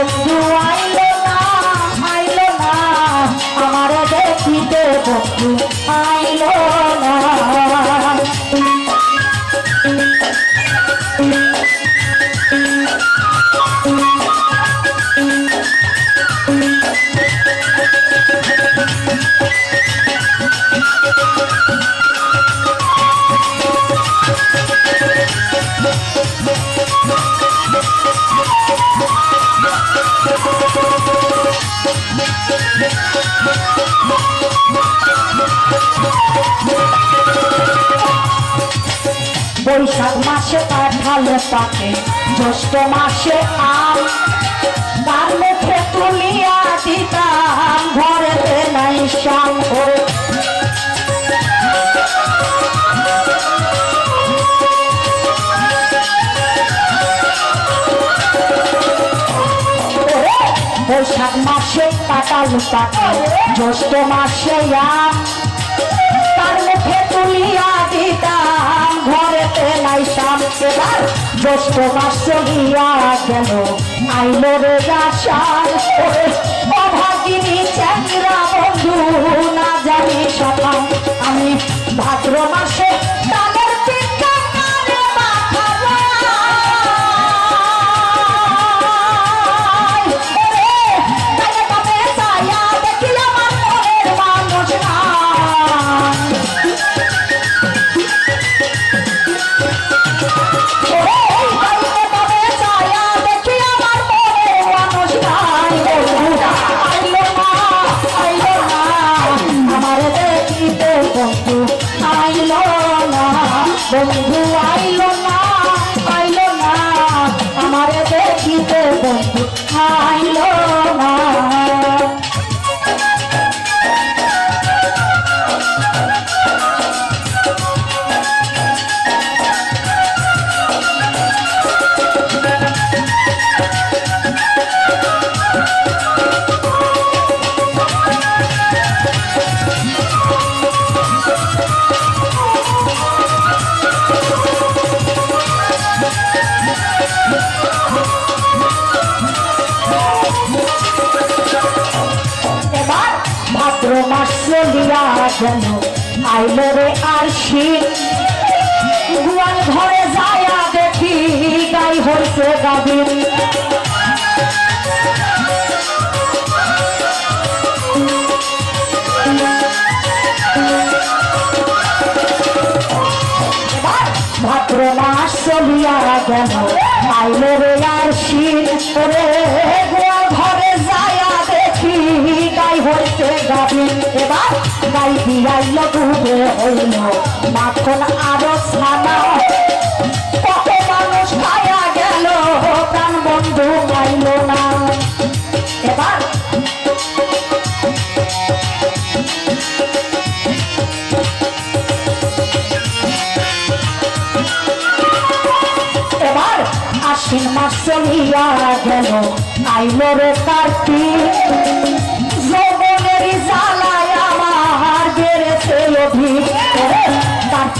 Do I love? Boishakh মাসে কাঁঠালে পাকে। জ্যৈষ্ঠ মাসে আম, তার মুখে তুলিয়া দিতাম, ঘরেতে নাই শাম করে বৈশাখ মাসে কাটাল পাকে, জ্যৈষ্ঠ মাসে তার মুখে তুলিয়া নাই শাম এবার জ্যৈষ্ঠ মাস চলিয়া গেল আইলো রে করে অভাগিনী চ্যাংরা বন্ধু, না জানি সকাল। শীত গুয়াল ঘরে যায়া দেখি, গাই হইছে গাবিন ভাদ্র মাস চলিয়া গেল, আইলো রে আর শীত রে। গোয়াল ঘরে যায়া দেখি, গাই হইতে গাবিন এবার গাই দিয়াইল ডুবে হইল মাখন আরও ছানা কত মানুষ খায়া গেল, প্রাণ বন্ধু গাইল না। আশ্বিন মাস চলিয়া গেল, আইলো রে কার্তিক।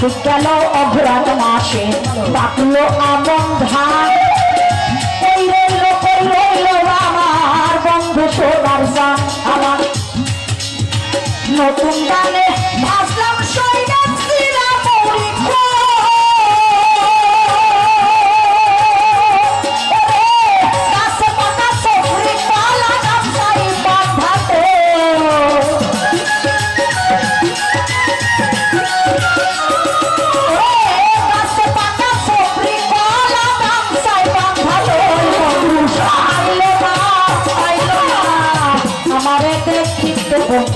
গেল অঘ্রাণ মাসে। বাকলো আমন ধান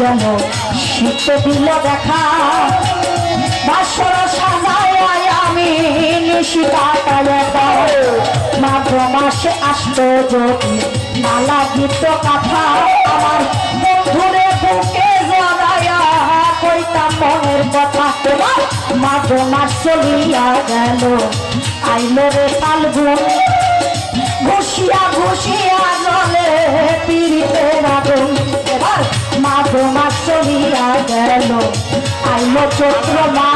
গেল শীত দিল দেখা। বাসর সাজায় আমি নিশি কাটায় মাঘ মাসে আসতো যদি না লাগিত কথা। আমার বন্ধুরে বুকে জড়াইয়া কইতাম মনের কথা। এবার মাঘ মাস চলিয়া গেল। আইলো রে ফাল্গুন। ঘুষিয়া ঘুষিয়া জলে আইলো চৈত্র